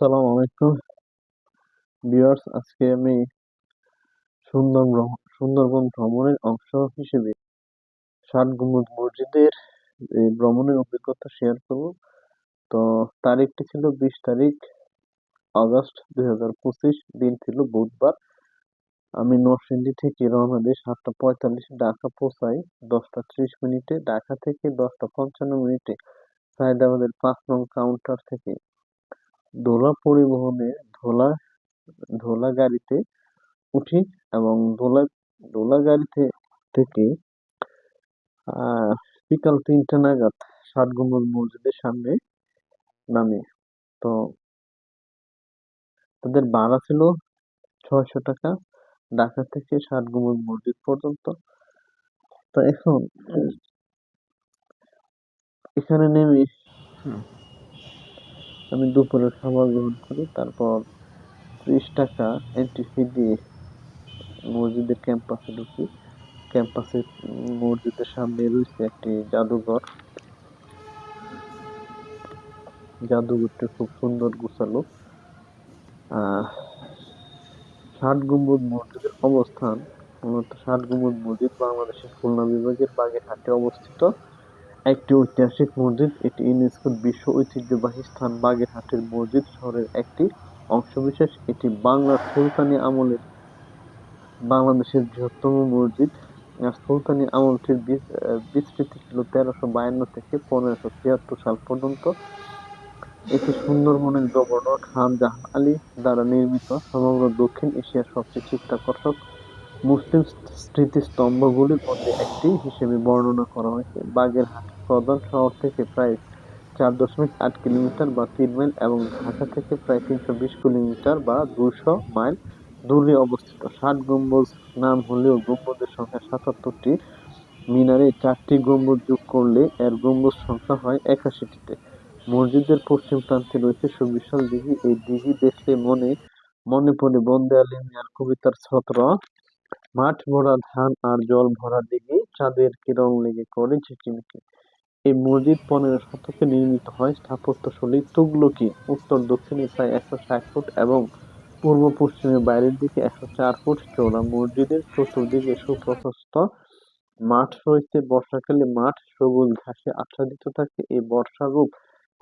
আসসালামু আলাইকুম। ভিউয়ার্স, আজকে আমি সুন্দর সুন্দরবন ভ্রমণের অংশ হিসেবে ষাট গম্বুজ মসজিদের এই ভ্রমণের অভিজ্ঞতা শেয়ার করব। তো তারিখটি ছিল বিশ তারিখ আগস্ট দুই হাজার পঁচিশ, দিন ছিল বুধবার। আমি নরসিংদী থেকে রওনা দিই সাতটা পঁয়তাল্লিশে ঢাকা পৌঁছাই, দশটা ত্রিশ মিনিটে। ঢাকা থেকে দশটা পঞ্চান্ন মিনিটে সায়দাবাদের পাঁচ নং কাউন্টার থেকে ধোলা পরিবহনে ধোলা ধোলা গাড়িতে উঠি এবং ধোলা ধোলা গাড়িতে থেকে বিকাল তিনটা নাগাদ ষাট গম্বুজ মসজিদের সামনে নামি। তো তাদের ভাড়া ছিল ছয়শো টাকা। ঢাকা থেকে ষাট গম্বুজ মসজিদ পর্যন্ত। তো এখন, এখানে নেমে আমি দুপুরের খাবার গ্রহণ করি, তারপর ত্রিশ টাকা এন্ট্রি ফি দিয়ে মসজিদের ক্যাম্পাসে ঢুকি। ক্যাম্পাসে মসজিদের সামনে রয়েছে একটি জাদুঘর। জাদুঘরটি খুব সুন্দর গুছালো। ষাট গম্বুজ মসজিদের অবস্থান। মূলত ষাট গম্বুজ মসজিদ বাংলাদেশের খুলনা বিভাগের বাগেরহাটে অবস্থিত। একটি ঐতিহাসিক মসজিদ, এটি ইউনেস্কোর বিশ্ব ঐতিহ্যবাহী স্থান বাগেরহাটের মসজিদ শহরের একটি অংশবিশেষ। এটি বাংলার সুলতানি আমলের বাংলাদেশের বৃহত্তম মসজিদ। সুলতানি আমলটির বিস্তৃতি ছিল তেরোশো বায়ান্ন থেকে পনেরোশো ছিয়াত্তর সাল পর্যন্ত। এটি সুন্দরবনের গভর্নর খান জাহান আলী দ্বারা নির্মিত। সমগ্র দক্ষিণ এশিয়ার সবচেয়ে চিত্তাকর্ষক মুসলিম স্মৃতিস্তম্ভগুলির মধ্যে একটি হিসেবে বর্ণনা করা হয়েছে। বাগেরহাট প্রধান শহর থেকে প্রায় চার দশমিক আট কিলোমিটার বা তিন মাইল এবং ঢাকা থেকে প্রায় তিনশো বিশ কিলোমিটার বা দুশো মাইল দূরে অবস্থিত। ষাট গম্বুজ নাম হলেও গম্বুজের সংখ্যা সাতাত্তরটি। মিনারে চারটি গম্বুজ যোগ করলে এর গম্বুজ সংখ্যা হয় একাশিটিতে। মসজিদের পশ্চিম প্রান্তে রয়েছে সুবিশাল দিঘি। এই দিঘি দেখলে মনে মনে পড়ে বন্দে আলী মিয়ার কবিতার ছত্র। মাঠ ভরা ধান আর জল ভরা দিঘি চাঁদের কিরণ লেগে করে ঝিকিমিকি। এই মসজিদ পনেরো শতকে নির্মিত হয় স্থাপত্যশৈলী তুগলকি। উত্তর, দক্ষিণে প্রায় একশো ষাট ফুট এবং পূর্ব পশ্চিমে বাইরের দিকে একশো চার ফুট চওড়া মসজিদের চতুর্দিকে সুপ্রশস্ত মাঠ রয়েছে। বর্ষাকালে মাঠ সবুজ ঘাসে আচ্ছাদিত থাকে। এই বর্ষারূপ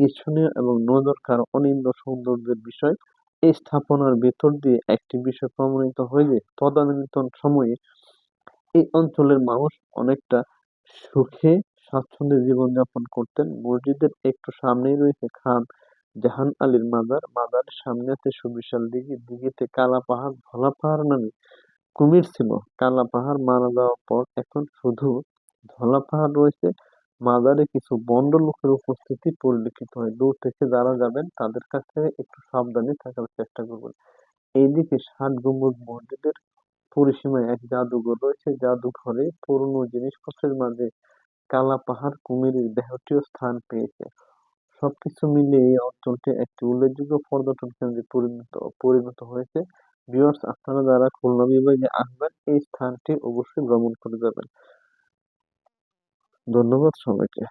ইচ্ছনীয় এবং নজরকার অনিন্দ সৌন্দর্যের বিষয়। এই স্থাপনার ভেতর দিয়ে একটি বিষয় প্রমাণিত হয় যে তদানীন্তন সময়ে এই অঞ্চলের মানুষ অনেকটা সুখে, স্বাচ্ছন্দ্যে জীবনযাপন করতেন। মসজিদের একটু সামনেই রয়েছে খান জাহান আলীর মাজার। মাজারের সামনে আছে সুবিশাল দিঘি। দিঘিতে কালা পাহাড়, ধলা পাহাড় নামে কুমির ছিল। কালা পাহাড় মারা যাওয়ার পর এখন শুধু ধলা পাহাড় রয়েছে। মাজারে কিছু বন্ড লোকের উপস্থিতি পরিলক্ষিত হয়। দূর থেকে যারা যাবেন, তাদের কাছ থেকে একটু সাবধানে থাকার চেষ্টা করবেন। এইদিকে ষাট গম্বুজ মসজিদের পরিসীমায় এক জাদুঘর রয়েছে। জাদুঘরে পুরনো জিনিসপত্রের মাঝে কালা পাহাড় কুমিরের দেহটিও স্থান পেয়েছে। সবকিছু মিলিয়ে এই অঞ্চলটি একটি উল্লেখযোগ্য পর্যটন কেন্দ্রে পরিণত পরিণত হয়েছে। ভিউয়ার্স, আপনারা যারা খুলনা বিভাগে আসবেন, এই স্থানটি অবশ্যই ভ্রমণ করে যাবেন। ধন্যবাদ সবাইকে।